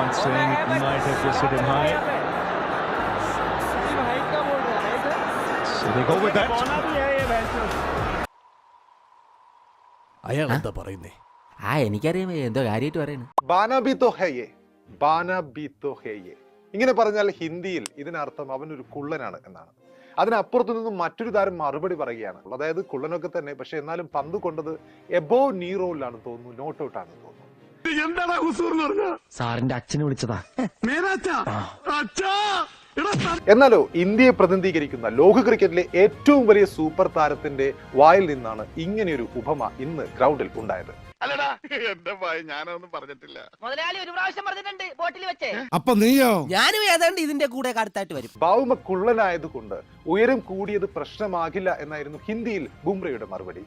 One saying it might have just hit him high. So they go with that. അയാൾ എന്താ പറയുന്നേ? ആ എനിക്കറിയാം. എന്തോ കാര്യമായിട്ട് പറയുന്നു. ബാന ബി തോ ഹേ യേ? ബാന ബി തോ ഹേ യേ? ഇങ്ങനെ പറഞ്ഞാൽ ഹിന്ദിയിൽ ഇതിനർത്ഥം അവൻ ഒരു കുള്ളനാണ് എന്നാണ്. അതിനപ്പുറത്തു നിന്നും മറ്റൊരു താരം മറുപടി പറയുകയാണ്. അതായത് കുള്ളനൊക്കെ തന്നെ പക്ഷെ എന്നാലും പന്ത് കൊണ്ടത് എബോ നീ റോളിലാണ് തോന്നുന്നു നോട്ട് ഔട്ട് ആണ് തോന്നുന്നു. എന്താടാ ഹുസൂർ എന്ന് പറഞ്ഞ? സാറിന്റെ അച്ഛനെ വിളിച്ചതാ. മേനാച്ചാ? അച്ഛാ! എന്നാലോ ഇന്ത്യയെ പ്രതിനിധീകരിക്കുന്ന ലോക ക്രിക്കറ്റിലെ ഏറ്റവും വലിയ സൂപ്പർ താരത്തിന്റെ വായിൽ നിന്നാണ് ഇങ്ങനെയൊരു ഉപമ ഇന്ന് ഗ്രൗണ്ടിൽ ഉണ്ടായത്. പറഞ്ഞിട്ടില്ല. മുതലാളി ഒരു പ്രാവശ്യം പറഞ്ഞിട്ടുണ്ട് ബോട്ടിൽ വെച്ച്. അപ്പൊ നീയോ? ഞാനും ഏതാണ്ട് ഇതിന്റെ കൂടെ അടുത്തായിട്ട് വരും. ഭൗമ കുള്ളനായതുകൊണ്ട് ഉയരം കൂടിയത് പ്രശ്നമാകില്ല എന്നായിരുന്നു ഹിന്ദിയിൽ ബുംറയുടെ മറുപടി.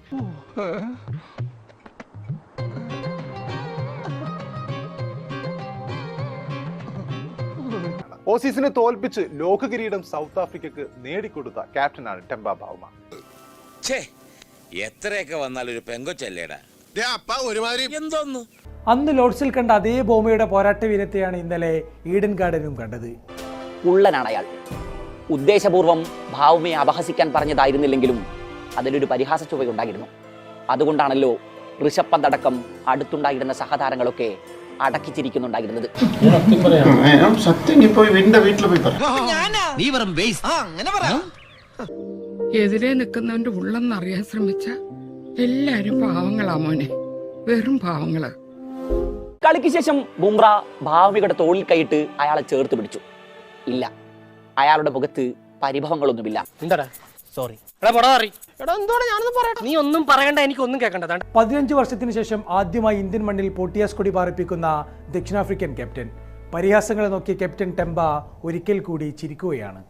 ഓസീസിനെ തോൽപ്പിച്ച് ലോക കിരീടം സൗത്ത് ആഫ്രിക്കക്ക് നേടിക്കൊടുത്ത ക്യാപ്റ്റനാണ് ടെമ്പ ബാവുമ. ഛേ എത്രയൊക്കെ വന്നാൽ ഒരു പെങ്കൊച്ചല്ലേടാ? ഒരുമാതിരി എന്തോന്ന്? അന്ന് ലോഡ്സിൽ കണ്ട അതേ ബോമയുടെ പോരാട്ട വീരത്തെയാണ് ഇന്നലെ ഈഡൻ ഗാർഡനും കണ്ടത്. ഉള്ളനാണ് അയാൾ. ഉദ്ദേശപൂർവം ഭാവുമയെ അപഹസിക്കാൻ പറഞ്ഞതായിരുന്നില്ലെങ്കിലും അതിലൊരു പരിഹാസ ചുവയുണ്ടായിരുന്നു അതുകൊണ്ടാണല്ലോ ഋഷഭ് പന്ത് അടക്കം അടുത്തുണ്ടായിരുന്ന സഹതാരങ്ങളൊക്കെ അടക്കിച്ചിരിക്കുന്നുണ്ടായിരുന്നത്. ഞാൻ സത്യം പോയി വീട്ടിൽ പോയി പറയാം എതിരെ നിൽക്കുന്നവന്റെ ഉള്ളെന്നറിയാൻ ശ്രമിച്ച എല്ലാരും പാവങ്ങളാ മോനെ. വെറും പാവങ്ങൾ. കളിക്ക് ശേഷം ബുംറ ഭാവികയുടെ തോളിൽ കൈയിട്ട് അയാളെ ചേർത്ത് പിടിച്ചു. ഇല്ല. അയാളുടെ മുഖത്ത് പരിഭവങ്ങളൊന്നുമില്ല. എന്താടാ? സോറി എടാ പോടാ എടാ എന്തോടാ ഞാനൊന്നും പറയട്ടെ നീ ഒന്നും പറയണ്ട എനിക്ക് ഒന്നും കേൾക്കേണ്ടതാണ് പതിനഞ്ച് വർഷത്തിന് ശേഷം ആദ്യമായി ഇന്ത്യൻ മണ്ണിൽ പൊട്ടിയാസ് കൊടി പാറിപ്പിക്കുന്ന ദക്ഷിണാഫ്രിക്കൻ ക്യാപ്റ്റൻ. പരിഹാസങ്ങളെ നോക്കിയ ക്യാപ്റ്റൻ ടെമ്പ ഒരിക്കൽ കൂടി ചിരിക്കുകയാണ്.